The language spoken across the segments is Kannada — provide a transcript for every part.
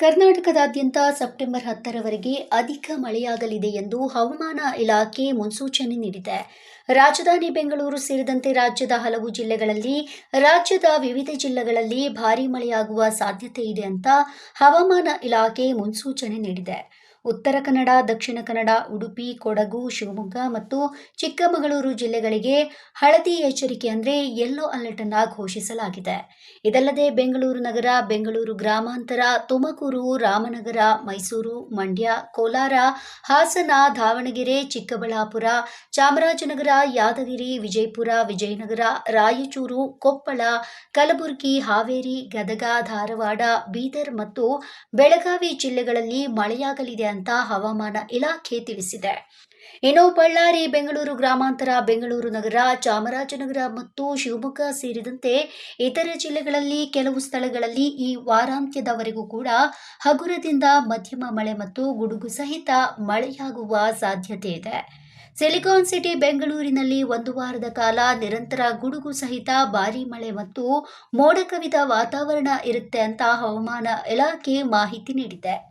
ಕರ್ನಾಟಕದಾದ್ಯಂತ ಸೆಪ್ಟೆಂಬರ್ ಹತ್ತರವರೆಗೆ ಅಧಿಕ ಮಳೆಯಾಗಲಿದೆ ಎಂದು ಹವಾಮಾನ ಇಲಾಖೆ ಮುನ್ಸೂಚನೆ ನೀಡಿದೆ. ರಾಜಧಾನಿ ಬೆಂಗಳೂರು ಸೇರಿದಂತೆ ರಾಜ್ಯದ ಹಲವು ಜಿಲ್ಲೆಗಳಲ್ಲಿ, ರಾಜ್ಯದ ವಿವಿಧ ಜಿಲ್ಲೆಗಳಲ್ಲಿ ಭಾರೀ ಮಳೆಯಾಗುವ ಸಾಧ್ಯತೆ ಇದೆ ಅಂತ ಹವಾಮಾನ ಇಲಾಖೆ ಮುನ್ಸೂಚನೆ ನೀಡಿದೆ. ಉತ್ತರ ಕನ್ನಡ, ದಕ್ಷಿಣ ಕನ್ನಡ, ಉಡುಪಿ, ಕೊಡಗು, ಶಿವಮೊಗ್ಗ ಮತ್ತು ಚಿಕ್ಕಮಗಳೂರು ಜಿಲ್ಲೆಗಳಿಗೆ ಹಳದಿ ಎಚ್ಚರಿಕೆ ಅಂದರೆ ಯೆಲ್ಲೋ ಅಲರ್ಟ್ ಅನ್ನು ಘೋಷಿಸಲಾಗಿದೆ. ಇದಲ್ಲದೆ ಬೆಂಗಳೂರು ನಗರ, ಬೆಂಗಳೂರು ಗ್ರಾಮಾಂತರ, ತುಮಕೂರು, ರಾಮನಗರ, ಮೈಸೂರು, ಮಂಡ್ಯ, ಕೋಲಾರ, ಹಾಸನ, ದಾವಣಗೆರೆ, ಚಿಕ್ಕಬಳ್ಳಾಪುರ, ಚಾಮರಾಜನಗರ, ಯಾದಗಿರಿ, ವಿಜಯಪುರ, ವಿಜಯನಗರ, ರಾಯಚೂರು, ಕೊಪ್ಪಳ, ಕಲಬುರಗಿ, ಹಾವೇರಿ, ಗದಗ, ಧಾರವಾಡ, ಬೀದರ್ ಮತ್ತು ಬೆಳಗಾವಿ ಜಿಲ್ಲೆಗಳಲ್ಲಿ ಮಳೆಯಾಗಲಿದೆ ಅಂತ ಹವಾಮಾನ ಇಲಾಖೆ ತಿಳಿಸಿದೆ. ಇನ್ನು ಬಳ್ಳಾರಿ, ಬೆಂಗಳೂರು ಗ್ರಾಮಾಂತರ, ಬೆಂಗಳೂರು ನಗರ, ಚಾಮರಾಜನಗರ ಮತ್ತು ಶಿವಮೊಗ್ಗ ಸೇರಿದಂತೆ ಇತರೆ ಜಿಲ್ಲೆಗಳಲ್ಲಿ ಕೆಲವು ಸ್ಥಳಗಳಲ್ಲಿ ಈ ವಾರಾಂತ್ಯದವರೆಗೂ ಕೂಡ ಹಗುರದಿಂದ ಮಧ್ಯಮ ಮಳೆ ಮತ್ತು ಗುಡುಗು ಸಹಿತ ಮಳೆಯಾಗುವ ಸಾಧ್ಯತೆ ಇದೆ. ಸಿಲಿಕಾನ್ ಸಿಟಿ, ಬೆಂಗಳೂರಿನಲ್ಲಿ ಒಂದು ವಾರದ ಕಾಲ ನಿರಂತರ ಗುಡುಗು ಸಹಿತ ಭಾರೀ ಮಳೆ ಮತ್ತು ಮೋಡ ಕವಿದ ವಾತಾವರಣ ಇರುತ್ತೆ ಅಂತ ಹವಾಮಾನ ಇಲಾಖೆ ಮಾಹಿತಿ ನೀಡಿದೆ.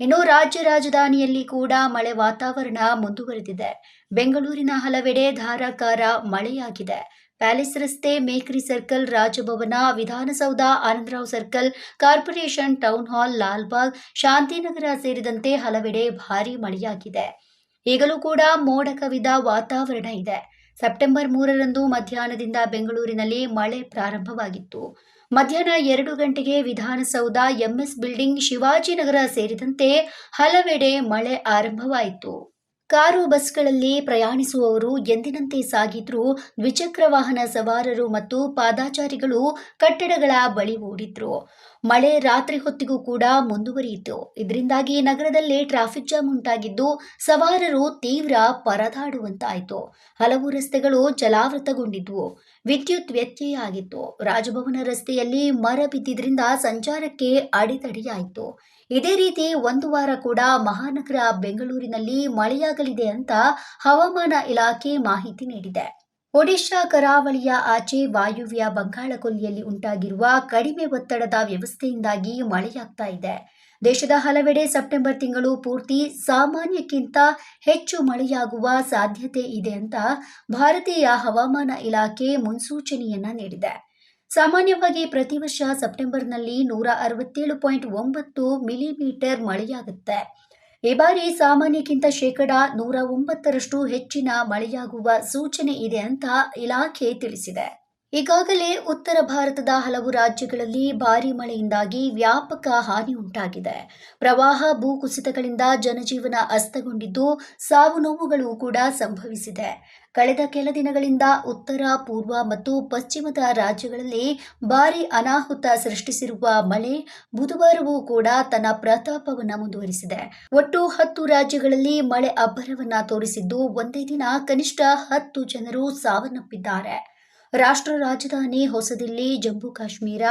ಇನ್ನು ರಾಜ್ಯ ರಾಜಧಾನಿಯಲ್ಲಿ ಕೂಡ ಮಳೆ ವಾತಾವರಣ ಮುಂದುವರೆದಿದೆ. ಬೆಂಗಳೂರಿನ ಹಲವೆಡೆ ಧಾರಾಕಾರ ಮಳೆಯಾಗಿದೆ. ಪ್ಯಾಲೇಸ್ ರಸ್ತೆ, Mekhri circle, Raj Bhavan, Vidhana Soudha, Anand Rao circle, corporation, town hall, Lalbagh, Shantinagar ಸೇರಿದಂತೆ ಹಲವೆಡೆ ಭಾರೀ ಮಳೆಯಾಗಿದೆ. ಈಗಲೂ ಕೂಡ ಮೋಡ ಕವಿದ ವಾತಾವರಣ ಇದೆ. ಸೆಪ್ಟೆಂಬರ್ ಮೂರರಂದು ಮಧ್ಯಾಹ್ನದಿಂದ ಬೆಂಗಳೂರಿನಲ್ಲಿ ಮಳೆ ಪ್ರಾರಂಭವಾಗಿತ್ತು. ಮಧ್ಯಾಹ್ನ ಎರಡು ಗಂಟೆಗೆ ವಿಧಾನಸೌಧ ಎಂಎಸ್ ಬಿಲ್ಡಿಂಗ್ ಶಿವಾಜಿನಗರ ಸೇರಿದಂತೆ ಹಲವೆಡೆ ಮಳೆ ಆರಂಭವಾಯಿತು. ಕಾರು ಬಸ್ಗಳಲ್ಲಿ ಪ್ರಯಾಣಿಸುವವರು ಎಂದಿನಂತೆ ಸಾಗಿದ್ರೂ ದ್ವಿಚಕ್ರ ವಾಹನ ಸವಾರರು ಮತ್ತು ಪಾದಾಚಾರಿಗಳು ಕಟ್ಟಡಗಳ ಬಳಿ ಓಡಿದ್ರು. ಮಳೆ ರಾತ್ರಿ ಹೊತ್ತಿಗೂ ಕೂಡ ಮುಂದುವರಿಯಿತು. ಇದರಿಂದಾಗಿ ನಗರದಲ್ಲಿ ಟ್ರಾಫಿಕ್ ಜಾಮ್ ಉಂಟಾಗಿದ್ದು ಸವಾರರು ತೀವ್ರ ಪರದಾಡುವಂತಾಯಿತು. ಹಲವು ರಸ್ತೆಗಳು ಜಲಾವೃತಗೊಂಡಿದ್ವು. ವಿದ್ಯುತ್ ವ್ಯತ್ಯಯ ಆಗಿತ್ತು ರಾಜಭವನ ರಸ್ತೆಯಲ್ಲಿ ಮರ ಬಿದ್ದಿದ್ರಿಂದ ಸಂಚಾರಕ್ಕೆ ಅಡೆತಡೆಯಾಯಿತು. ಇದೇ ರೀತಿ ಒಂದು ವಾರ ಕೂಡ ಮಹಾನಗರ ಬೆಂಗಳೂರಿನಲ್ಲಿ ಮಳೆಯಾಗಲಿದೆ ಅಂತ ಹವಾಮಾನ ಇಲಾಖೆ ಮಾಹಿತಿ ನೀಡಿದೆ. ಒಡಿಶಾ ಕರಾವಳಿಯ ಆಚೆ ವಾಯುವ್ಯ ಬಂಗಾಳಕೊಲ್ಲಿಯಲ್ಲಿ ಉಂಟಾಗಿರುವ ಕಡಿಮೆ ಒತ್ತಡದ ವ್ಯವಸ್ಥೆಯಿಂದಾಗಿ ಮಳೆಯಾಗ್ತಾ ಇದೆ. ದೇಶದ ಹಲವೆಡೆ ಸೆಪ್ಟೆಂಬರ್ ತಿಂಗಳು ಪೂರ್ತಿ ಸಾಮಾನ್ಯಕ್ಕಿಂತ ಹೆಚ್ಚು ಮಳೆಯಾಗುವ ಸಾಧ್ಯತೆ ಇದೆ ಅಂತ ಭಾರತೀಯ ಹವಾಮಾನ ಇಲಾಖೆ ಮುನ್ಸೂಚನೆಯನ್ನ ನೀಡಿದೆ. ಸಾಮಾನ್ಯವಾಗಿ ಪ್ರತಿ ವರ್ಷ ಸೆಪ್ಟೆಂಬರ್ನಲ್ಲಿ ನೂರ ಅರವತ್ತೇಳು ಪಾಯಿಂಟ್ ಒಂಬತ್ತು ಮಿಲಿಮೀಟರ್ ಮಳೆಯಾಗುತ್ತೆ. ಈ ಬಾರಿ ಸಾಮಾನ್ಯಕ್ಕಿಂತ ಶೇಕಡ ನೂರ ಒಂಬತ್ತರಷ್ಟು ಹೆಚ್ಚಿನ ಮಳೆಯಾಗುವ ಸೂಚನೆ ಇದೆ ಅಂತ ಇಲಾಖೆ ತಿಳಿಸಿದೆ. ಈಗಾಗಲೇ ಉತ್ತರ ಭಾರತದ ಹಲವು ರಾಜ್ಯಗಳಲ್ಲಿ ಭಾರೀ ಮಳೆಯಿಂದಾಗಿ ವ್ಯಾಪಕ ಹಾನಿ ಉಂಟಾಗಿದೆ ಪ್ರವಾಹ, ಭೂಕುಸಿತಗಳಿಂದ ಜನಜೀವನ ಅಸ್ತಗೊಂಡಿದ್ದು ಸಾವು ನೋವುಗಳು ಕೂಡ ಸಂಭವಿಸಿದೆ. ಕಳೆದ ಕೆಲ ದಿನಗಳಿಂದ ಉತ್ತರ, ಪೂರ್ವ ಮತ್ತು ಪಶ್ಚಿಮದ ರಾಜ್ಯಗಳಲ್ಲಿ ಭಾರೀ ಅನಾಹುತ ಸೃಷ್ಟಿಸಿರುವ ಮಳೆ ಬುಧವಾರವೂ ಕೂಡ ತನ್ನ ಪ್ರತಾಪವನ್ನು ಮುಂದುವರಿಸಿದೆ. ಒಟ್ಟು ಹತ್ತು ರಾಜ್ಯಗಳಲ್ಲಿ ಮಳೆ ಅಬ್ಬರವನ್ನ ತೋರಿಸಿದ್ದು ಒಂದೇ ದಿನ ಕನಿಷ್ಠ ಹತ್ತು ಜನರು ಸಾವನ್ನಪ್ಪಿದ್ದಾರೆ. ರಾಷ್ಟ್ರ ರಾಜಧಾನಿ ಹೊಸದಿಲ್ಲಿ, ಜಮ್ಮು ಕಾಶ್ಮೀರ,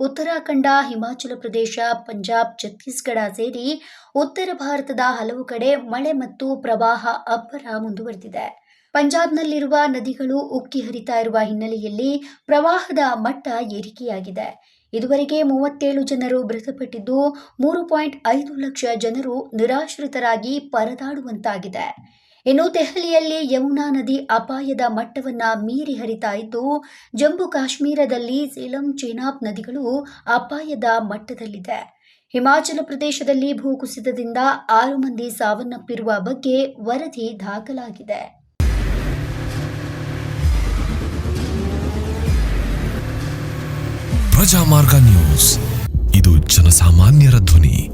ಉತ್ತರಾಖಂಡ, ಹಿಮಾಚಲ ಪ್ರದೇಶ, ಪಂಜಾಬ್, ಛತ್ತೀಸ್ಗಢ ಸೇರಿ ಉತ್ತರ ಭಾರತದ ಹಲವು ಕಡೆ ಮಳೆ ಮತ್ತು ಪ್ರವಾಹ ಅಬ್ಬರ ಮುಂದುವರೆದಿದೆ. ಪಂಜಾಬ್ನಲ್ಲಿರುವ ನದಿಗಳು ಉಕ್ಕಿ ಹರಿತಾ ಇರುವ ಹಿನ್ನೆಲೆಯಲ್ಲಿ ಪ್ರವಾಹದ ಮಟ್ಟ ಏರಿಕೆಯಾಗಿದೆ. ಇದುವರೆಗೆ ಮೂವತ್ತೇಳು ಜನರು ಮೃತಪಟ್ಟಿದ್ದು, ಮೂರು ಪಾಯಿಂಟ್ ಐದು ಲಕ್ಷ ಜನರು ನಿರಾಶ್ರಿತರಾಗಿ ಪರದಾಡುವಂತಾಗಿದೆ. ಇನ್ನು ದೆಹಲಿಯಲ್ಲಿ ಯಮುನಾ ನದಿ ಅಪಾಯದ ಮಟ್ಟವನ್ನ ಮೀರಿ ಹರಿತಾ ಇದ್ದು, ಜಮ್ಮು ಕಾಶ್ಮೀರದಲ್ಲಿ ಸೇಲಂ, ಚೇನಾಬ್ ನದಿಗಳು ಅಪಾಯದ ಮಟ್ಟದಲ್ಲಿದೆ. ಹಿಮಾಚಲ ಪ್ರದೇಶದಲ್ಲಿ ಭೂಕುಸಿತದಿಂದ ಆರು ಮಂದಿ ಸಾವನ್ನಪ್ಪಿರುವ ಬಗ್ಗೆ ವರದಿ ದಾಖಲಾಗಿದೆ. ಪ್ರಜಾಮಾರ್ಗ ನ್ಯೂಸ್. ಇದು ಜನಸಾಮಾನ್ಯರ ಧ್ವನಿ.